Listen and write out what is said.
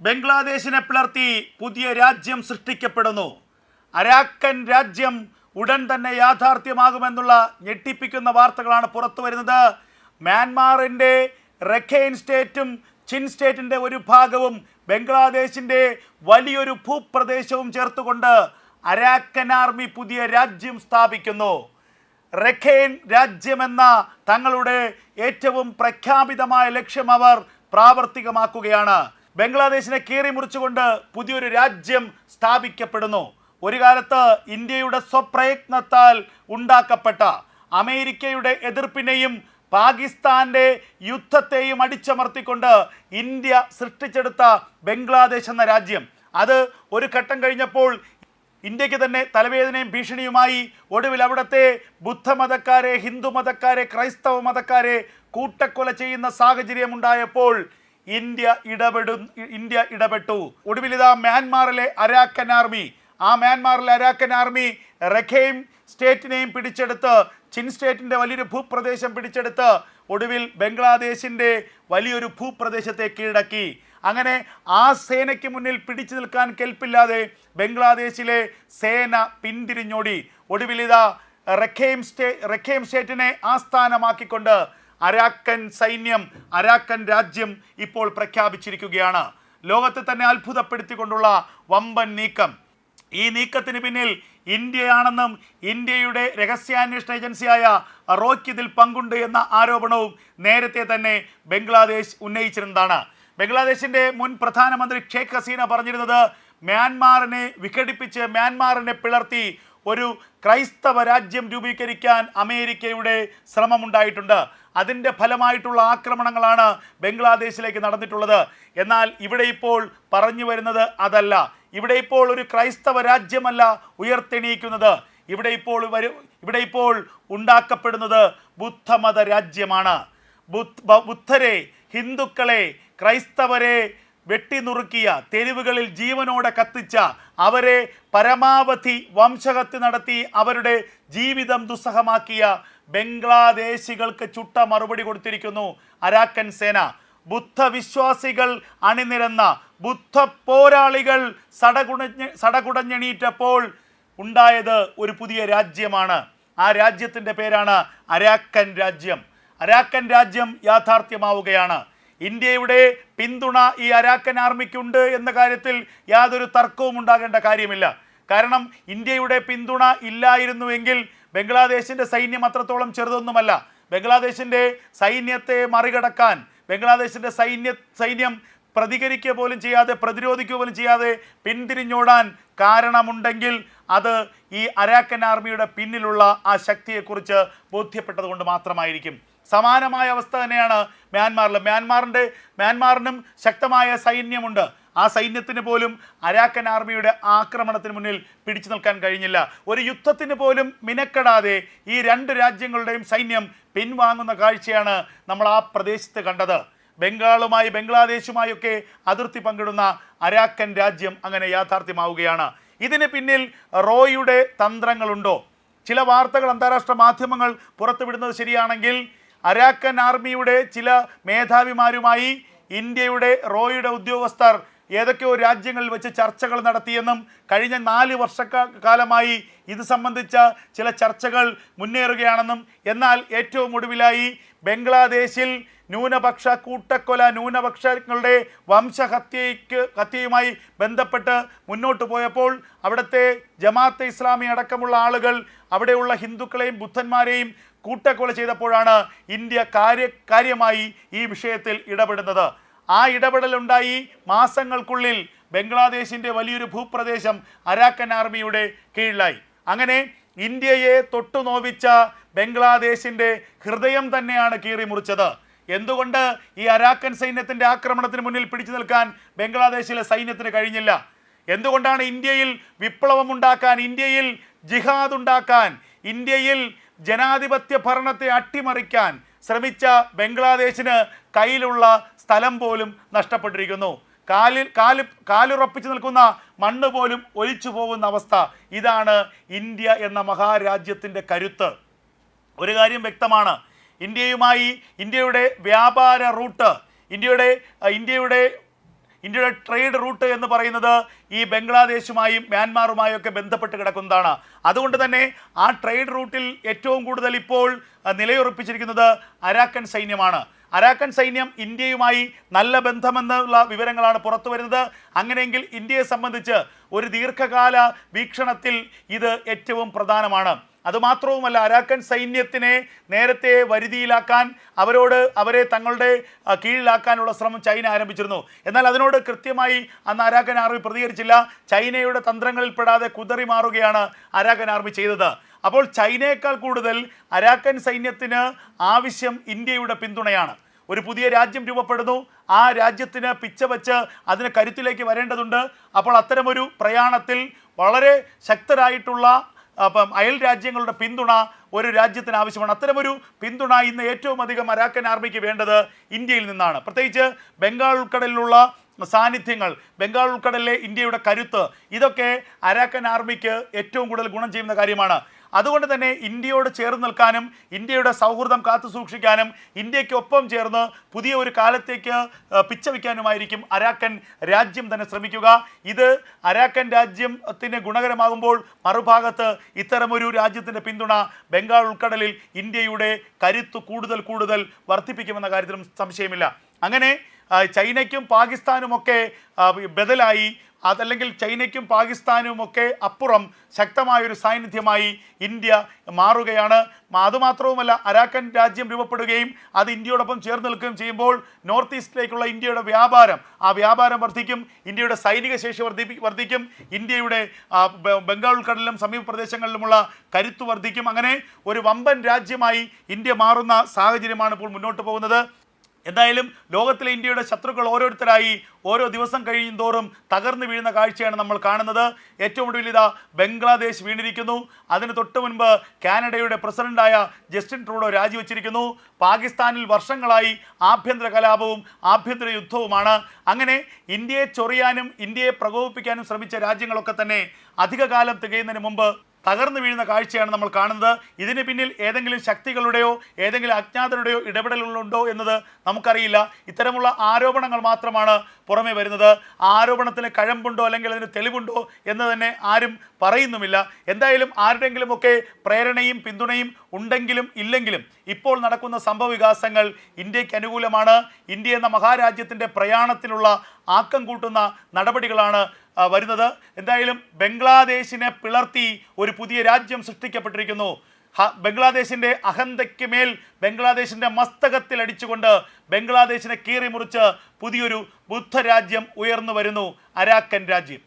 ബംഗ്ലാദേശിനെ പിളർത്തി പുതിയ രാജ്യം സൃഷ്ടിക്കപ്പെടുന്നു. അരാക്കൻ രാജ്യം ഉടൻ തന്നെ യാഥാർത്ഥ്യമാകുമെന്നുള്ള ഞെട്ടിപ്പിക്കുന്ന വാർത്തകളാണ് പുറത്തു വരുന്നത്. മ്യാൻമാറിന്റെ റഖൈൻ സ്റ്റേറ്റും ചിൻ സ്റ്റേറ്റിന്റെ ഒരു ഭാഗവും ബംഗ്ലാദേശിന്റെ വലിയൊരു ഭൂപ്രദേശവും ചേർത്തുകൊണ്ട് അരാക്കൻ ആർമി പുതിയ രാജ്യം സ്ഥാപിക്കുന്നു. റഖൈൻ രാജ്യമെന്ന തങ്ങളുടെ ഏറ്റവും പ്രഖ്യാപിതമായ ലക്ഷ്യം അവർ പ്രാവർത്തികമാക്കുകയാണ്. ബംഗ്ലാദേശിനെ കീറി മുറിച്ചുകൊണ്ട് പുതിയൊരു രാജ്യം സ്ഥാപിക്കപ്പെടുന്നു. ഒരു കാലത്ത് ഇന്ത്യയുടെ സ്വപ്രയത്നത്താൽ ഉണ്ടാക്കപ്പെട്ട അമേരിക്കയുടെ എതിർപ്പിനെയും പാകിസ്ഥാന്റെ യുദ്ധത്തെയും അടിച്ചമർത്തിക്കൊണ്ട് ഇന്ത്യ സൃഷ്ടിച്ചെടുത്ത ബംഗ്ലാദേശ് എന്ന രാജ്യം. അത് ഒരു ഘട്ടം കഴിഞ്ഞപ്പോൾ ഇന്ത്യയ്ക്ക് തന്നെ തലവേദനയും ഭീഷണിയുമായി ഒടുവിൽ അവിടുത്തെ ബുദ്ധമതക്കാരെ ഹിന്ദു മതക്കാരെ ക്രൈസ്തവ മതക്കാരെ കൂട്ടക്കൊല ചെയ്യുന്ന സാഹചര്യം ഉണ്ടായപ്പോൾ ഇന്ത്യ ഇടപെടും ഇന്ത്യ ഇടപെട്ടു. ഒടുവിൽ ഇതാ മ്യാൻമാറിലെ അരാക്കൻ ആർമി. ആ മ്യാൻമാറിലെ അരാക്കൻ ആർമി റഖേം സ്റ്റേറ്റിനെയും പിടിച്ചെടുത്ത് ചിൻ സ്റ്റേറ്റിന്റെ വലിയൊരു ഭൂപ്രദേശം പിടിച്ചെടുത്ത് ഒടുവിൽ ബംഗ്ലാദേശിന്റെ വലിയൊരു ഭൂപ്രദേശത്തെ കീഴടക്കി. അങ്ങനെ ആ സേനയ്ക്ക് മുന്നിൽ പിടിച്ചു നിൽക്കാൻ കെൽപ്പില്ലാതെ ബംഗ്ലാദേശിലെ സേന പിന്തിരിഞ്ഞോടി. ഒടുവിൽ ഇതാ റഖേം സ്റ്റേ റഖേം സ്റ്റേറ്റിനെ ആസ്ഥാനമാക്കിക്കൊണ്ട് അരാക്കൻ സൈന്യം അരാക്കൻ രാജ്യം ഇപ്പോൾ പ്രഖ്യാപിച്ചിരിക്കുകയാണ്. ലോകത്തെ തന്നെ അത്ഭുതപ്പെടുത്തിക്കൊണ്ടുള്ള വമ്പൻ നീക്കം. ഈ നീക്കത്തിന് പിന്നിൽ ഇന്ത്യയാണെന്നും ഇന്ത്യയുടെ രഹസ്യാന്വേഷണ ഏജൻസിയായ റോക്ക് ഇതിൽ പങ്കുണ്ട് എന്ന ആരോപണവും നേരത്തെ തന്നെ ബംഗ്ലാദേശ് ഉന്നയിച്ചിരുന്നതാണ്. ബംഗ്ലാദേശിന്റെ മുൻ പ്രധാനമന്ത്രി ഷേഖ് ഹസീന പറഞ്ഞിരുന്നത് മ്യാൻമാറിനെ വിഘടിപ്പിച്ച് മ്യാൻമാറിനെ പിളർത്തി ഒരു ക്രൈസ്തവ രാജ്യം രൂപീകരിക്കാൻ അമേരിക്കയുടെ ശ്രമമുണ്ടായിട്ടുണ്ട്. അതിന്റെ ഫലമായിട്ടുള്ള ആക്രമണങ്ങളാണ് ബംഗ്ലാദേശിലേക്ക് നടന്നിട്ടുള്ളത്. എന്നാൽ ഇവിടെ ഇപ്പോൾ പറഞ്ഞു വരുന്നത് അതല്ല. ഇവിടെ ഇപ്പോൾ ഒരു ക്രൈസ്തവ രാജ്യമല്ല ഉയർത്തെണീക്കുന്നത്. ഇവിടെ ഇപ്പോൾ വരും ഇവിടെ ഇപ്പോൾ ഉണ്ടാക്കപ്പെടുന്നത് ബുദ്ധമത രാജ്യമാണ്. ബുദ്ധ ബുദ്ധരെ ഹിന്ദുക്കളെ ക്രൈസ്തവരെ വെട്ടിനുറുക്കിയ തെരുവുകളിൽ ജീവനോടെ കത്തിച്ച അവരെ പരമാവധി വംശഹത്യ നടത്തി അവരുടെ ജീവിതം ദുസ്സഹമാക്കിയ ബംഗ്ലാദേശികൾക്ക് ചുട്ട മറുപടി കൊടുത്തിരിക്കുന്നു അരാക്കൻ സേന. ബുദ്ധവിശ്വാസികൾ അണിനിരന്ന ബുദ്ധ പോരാളികൾ സടകുടഞ്ഞ് സടകുടഞ്ഞെണീറ്റപ്പോൾ ഉണ്ടായത് ഒരു പുതിയ രാജ്യമാണ്. ആ രാജ്യത്തിന്റെ പേരാണ് അരാക്കൻ രാജ്യം. അരാക്കൻ രാജ്യം യാഥാർത്ഥ്യമാവുകയാണ്. ഇന്ത്യയുടെ പിന്തുണ ഈ അരാക്കൻ ആർമിക്കുണ്ട് എന്ന കാര്യത്തിൽ യാതൊരു തർക്കവും ഉണ്ടാകേണ്ട കാര്യമില്ല. കാരണം ഇന്ത്യയുടെ പിന്തുണ ഇല്ലായിരുന്നുവെങ്കിൽ ബംഗ്ലാദേശിന്റെ സൈന്യം അത്രത്തോളം ചെറുതൊന്നുമല്ല. ബംഗ്ലാദേശിന്റെ സൈന്യത്തെ മറികടക്കാൻ ബംഗ്ലാദേശിന്റെ സൈന്യ സൈന്യം പ്രതികരിക്കുക പോലും ചെയ്യാതെ പ്രതിരോധിക്കുക പോലും ചെയ്യാതെ പിന്തിരിഞ്ഞോടാൻ കാരണമുണ്ടെങ്കിൽ അത് ഈ അരാക്കൻ ആർമിയുടെ പിന്നിലുള്ള ആ ശക്തിയെക്കുറിച്ച് ബോധ്യപ്പെട്ടതുകൊണ്ട് മാത്രമായിരിക്കും. സമാനമായ അവസ്ഥ തന്നെയാണ് മ്യാൻമാറിൽ മ്യാൻമാറിന്റെ മ്യാൻമാറിനും ശക്തമായ സൈന്യമുണ്ട്. ആ സൈന്യത്തിന് പോലും അരാക്കൻ ആർമിയുടെ ആക്രമണത്തിന് മുന്നിൽ പിടിച്ചു നിൽക്കാൻ കഴിഞ്ഞില്ല. ഒരു യുദ്ധത്തിന് പോലും മിനക്കെടാതെ ഈ രണ്ട് രാജ്യങ്ങളുടെയും സൈന്യം പിൻവാങ്ങുന്ന കാഴ്ചയാണ് നമ്മൾ ആ പ്രദേശത്ത് കണ്ടത്. ബംഗാളുമായി ബംഗ്ലാദേശുമായൊക്കെ അതിർത്തി പങ്കിടുന്ന അരാക്കൻ രാജ്യം അങ്ങനെ യാഥാർത്ഥ്യമാവുകയാണ്. ഇതിന് പിന്നിൽ റോയുടെ തന്ത്രങ്ങളുണ്ടോ? ചില വാർത്തകൾ അന്താരാഷ്ട്ര മാധ്യമങ്ങൾ പുറത്തുവിടുന്നത് ശരിയാണെങ്കിൽ അരാക്കൻ ആർമിയുടെ ചില മേധാവിമാരുമായി ഇന്ത്യയുടെ റോയുടെ ഉദ്യോഗസ്ഥർ ഏതൊക്കെയോ രാജ്യങ്ങളിൽ വെച്ച് ചർച്ചകൾ നടത്തിയെന്നും കഴിഞ്ഞ നാല് വർഷക്കാലമായി ഇത് സംബന്ധിച്ച ചില ചർച്ചകൾ മുന്നേറുകയാണെന്നും എന്നാൽ ഏറ്റവും ഒടുവിലായി ബംഗ്ലാദേശിൽ ന്യൂനപക്ഷ കൂട്ടക്കൊല ന്യൂനപക്ഷങ്ങളുടെ വംശഹത്യയ്ക്ക് ഹത്യയുമായി ബന്ധപ്പെട്ട് മുന്നോട്ട് പോയപ്പോൾ അവിടുത്തെ ജമാഅത്തെ ഇസ്ലാമി അടക്കമുള്ള ആളുകൾ അവിടെയുള്ള ഹിന്ദുക്കളെയും ബുദ്ധന്മാരെയും കൂട്ടക്കൊല ചെയ്തപ്പോഴാണ് ഇന്ത്യ കാര്യ കാര്യമായി ഈ വിഷയത്തിൽ ഇടപെടുന്നത്. ആ ഇടപെടലുണ്ടായി. മാസങ്ങൾക്കുള്ളിൽ ബംഗ്ലാദേശിന്റെ വലിയൊരു ഭൂപ്രദേശം അരാക്കൻ ആർമിയുടെ കീഴിലായി. അങ്ങനെ ഇന്ത്യയെ തൊട്ടുനോവിച്ച ബംഗ്ലാദേശിന്റെ ഹൃദയം തന്നെയാണ് കീറിമുറിച്ചത് എന്തുകൊണ്ട് ഈ അരാക്കൻ സൈന്യത്തിന്റെ ആക്രമണത്തിന് മുന്നിൽ പിടിച്ചു നിൽക്കാൻ ബംഗ്ലാദേശിലെ സൈന്യത്തിന് കഴിഞ്ഞില്ല? എന്തുകൊണ്ടാണ് ഇന്ത്യയിൽ വിപ്ലവം ഉണ്ടാക്കാൻ ഇന്ത്യയിൽ ജിഹാദ് ഉണ്ടാക്കാൻ ഇന്ത്യയിൽ ജനാധിപത്യ ഭരണത്തെ അട്ടിമറിക്കാൻ ശ്രമിച്ച ബംഗ്ലാദേശിന് കയ്യിലുള്ള സ്ഥലം പോലും നഷ്ടപ്പെട്ടിരിക്കുന്നു. കാലിൽ കാൽ കാലുറപ്പിച്ച് നിൽക്കുന്ന മണ്ണ് പോലും ഒലിച്ചു പോകുന്ന അവസ്ഥ. ഇതാണ് ഇന്ത്യ എന്ന മഹാരാജ്യത്തിന്റെ കരുത്ത്. ഒരു കാര്യം വ്യക്തമാണ്. ഇന്ത്യയുമായി ഇന്ത്യയുടെ വ്യാപാര റൂട്ട് ഇന്ത്യയുടെ ഇന്ത്യയുടെ ഇന്ത്യയുടെ ട്രേഡ് റൂട്ട് എന്ന് പറയുന്നത് ഈ ബംഗ്ലാദേശുമായും മ്യാൻമാറുമായും ഒക്കെ ബന്ധപ്പെട്ട് കിടക്കുന്നതാണ്. അതുകൊണ്ട് തന്നെ ആ ട്രേഡ് റൂട്ടിൽ ഏറ്റവും കൂടുതൽ ഇപ്പോൾ നിലയുറപ്പിച്ചിരിക്കുന്നത് അരാക്കൻ സൈന്യമാണ്. അരാക്കൻ സൈന്യം ഇന്ത്യയുമായി നല്ല ബന്ധമെന്നുള്ള വിവരങ്ങളാണ് പുറത്തു വരുന്നത്. അങ്ങനെയെങ്കിൽ ഇന്ത്യയെ സംബന്ധിച്ച് ഒരു ദീർഘകാല വീക്ഷണത്തിൽ ഇത് ഏറ്റവും പ്രധാനമാണ്. അതുമാത്രവുമല്ല അരാക്കൻ സൈന്യത്തിനെ നേരത്തെ വരുതിയിലാക്കാൻ അവരോട് അവരെ തങ്ങളുടെ കീഴിലാക്കാനുള്ള ശ്രമം ചൈന ആരംഭിച്ചിരുന്നു. എന്നാൽ അതിനോട് കൃത്യമായി അന്ന് അരാക്കൻ ആർമി പ്രതികരിച്ചില്ല. ചൈനയുടെ തന്ത്രങ്ങളിൽ പെടാതെ കുതറി മാറുകയാണ് അരാക്കൻ ആർമി ചെയ്തത്. അപ്പോൾ ചൈനയേക്കാൾ കൂടുതൽ അരാക്കൻ സൈന്യത്തിന് ആവശ്യം ഇന്ത്യയുടെ പിന്തുണയാണ്. ഒരു പുതിയ രാജ്യം രൂപപ്പെടുന്നു. ആ രാജ്യത്തിന് പിച്ച വച്ച് അതിന് കരുത്തിലേക്ക് വരേണ്ടതുണ്ട്. അപ്പോൾ അത്തരമൊരു പ്രയാണത്തിൽ വളരെ ശക്തരായിട്ടുള്ള അപ്പം അയൽ രാജ്യങ്ങളുടെ പിന്തുണ ഒരു രാജ്യത്തിന് ആവശ്യമാണ്. അത്തരമൊരു പിന്തുണ ഇന്ന് ഏറ്റവും അധികം അരാക്കൻ ആർമിക്ക് വേണ്ടത് ഇന്ത്യയിൽ നിന്നാണ്. പ്രത്യേകിച്ച് ബംഗാൾ ഉൾക്കടലിലുള്ള സാന്നിധ്യങ്ങൾ ബംഗാൾ ഉൾക്കടലിലെ ഇന്ത്യയുടെ കരുത്ത് ഇതൊക്കെ അരാക്കൻ ആർമിക്ക് ഏറ്റവും കൂടുതൽ ഗുണം ചെയ്യുന്ന കാര്യമാണ്. അതുകൊണ്ട് തന്നെ ഇന്ത്യയോട് ചേർന്ന് നിൽക്കാനും ഇന്ത്യയുടെ സൗഹൃദം കാത്തു സൂക്ഷിക്കാനും ഇന്ത്യക്കൊപ്പം ചേർന്ന് പുതിയ ഒരു കാലത്തേക്ക് പിച്ചവയ്ക്കാനുമായിരിക്കും അരാക്കൻ രാജ്യം തന്നെ ശ്രമിക്കുക. ഇത് അരാക്കൻ രാജ്യത്തിന് ഗുണകരമാകുമ്പോൾ മറുഭാഗത്ത് ഇത്തരമൊരു രാജ്യത്തിന്റെ പിന്തുണ ബംഗാൾ ഉൾക്കടലിൽ ഇന്ത്യയുടെ കരുത്ത് കൂടുതൽ കൂടുതൽ വർദ്ധിപ്പിക്കുമെന്ന കാര്യത്തിലും സംശയമില്ല. അങ്ങനെ ചൈനയ്ക്കും പാകിസ്ഥാനുമൊക്കെ ബദലായി അതല്ലെങ്കിൽ ചൈനയ്ക്കും പാകിസ്ഥാനും ഒക്കെ അപ്പുറം ശക്തമായൊരു സാന്നിധ്യമായി ഇന്ത്യ മാറുകയാണ്. അതുമാത്രവുമല്ല അരാക്കൻ രാജ്യം രൂപപ്പെടുകയും അത് ഇന്ത്യയോടൊപ്പം ചേർന്ന് നിൽക്കുകയും ചെയ്യുമ്പോൾ നോർത്ത് ഈസ്റ്റിലേക്കുള്ള ഇന്ത്യയുടെ വ്യാപാരം ആ വ്യാപാരം വർദ്ധിക്കും ഇന്ത്യയുടെ സൈനിക ശേഷി വർദ്ധിപ്പി വർദ്ധിക്കും ഇന്ത്യയുടെ ബംഗാൾ ഉൾക്കടലിലും സമീപ പ്രദേശങ്ങളിലുമുള്ള കരുത്ത് വർദ്ധിക്കും. അങ്ങനെ ഒരു വമ്പൻ രാജ്യമായി ഇന്ത്യ മാറുന്ന സാഹചര്യമാണ് ഇപ്പോൾ മുന്നോട്ട് പോകുന്നത്. എന്തായാലും ലോകത്തിലെ ഇന്ത്യയുടെ ശത്രുക്കൾ ഓരോരുത്തരായി ഓരോ ദിവസം കഴിയും തോറും തകർന്നു വീഴുന്ന കാഴ്ചയാണ് നമ്മൾ കാണുന്നത്. ഏറ്റവും ഒടുവിൽ ഇതാ ബംഗ്ലാദേശ് വീണിരിക്കുന്നു. അതിന് തൊട്ട് മുൻപ് കാനഡയുടെ പ്രസിഡന്റായ ജസ്റ്റിൻ ട്രൂഡോ രാജിവെച്ചിരിക്കുന്നു. പാകിസ്ഥാനിൽ വർഷങ്ങളായി ആഭ്യന്തര കലാപവും ആഭ്യന്തര യുദ്ധവുമാണ്. അങ്ങനെ ഇന്ത്യയെ ചൊറിയാനും ഇന്ത്യയെ പ്രകോപിപ്പിക്കാനും ശ്രമിച്ച രാജ്യങ്ങളൊക്കെ തന്നെ അധികകാലം തികയുന്നതിന് മുമ്പ് തകർന്നു വീഴുന്ന കാഴ്ചയാണ് നമ്മൾ കാണുന്നത്. ഇതിന് പിന്നിൽ ഏതെങ്കിലും ശക്തികളുടെയോ ഏതെങ്കിലും അജ്ഞാതരുടെയോ ഇടപെടലുകളുണ്ടോ എന്നത് നമുക്കറിയില്ല. ഇത്തരമുള്ള ആരോപണങ്ങൾ മാത്രമാണ് പുറമേ വരുന്നത്. ആരോപണത്തിന് കഴമ്പുണ്ടോ അല്ലെങ്കിൽ അതിന് തെളിവുണ്ടോ എന്ന് തന്നെ ആരും പറയുന്നുമില്ല. എന്തായാലും ആരുടെങ്കിലുമൊക്കെ പ്രേരണയും പിന്തുണയും ഉണ്ടെങ്കിലും ഇല്ലെങ്കിലും ഇപ്പോൾ നടക്കുന്ന സംഭവ വികാസങ്ങൾ ഇന്ത്യയ്ക്ക് അനുകൂലമാണ്. ഇന്ത്യ എന്ന മഹാരാജ്യത്തിന്റെ പ്രയാണത്തിനുള്ള ആക്കം കൂട്ടുന്ന നടപടികളാണ് വരുന്നത്. എന്തായാലും ബംഗ്ലാദേശിനെ പിളർത്തി ഒരു പുതിയ രാജ്യം സൃഷ്ടിക്കപ്പെട്ടിരിക്കുന്നു. ബംഗ്ലാദേശിന്റെ അഹന്തയ്ക്ക് മേൽ ബംഗ്ലാദേശിന്റെ മസ്തകത്തിൽ അടിച്ചുകൊണ്ട് ബംഗ്ലാദേശിനെ കീറിമുറിച്ച് പുതിയൊരു ബുദ്ധരാജ്യം ഉയർന്നു വരുന്നു അരാക്കൻ രാജ്യം.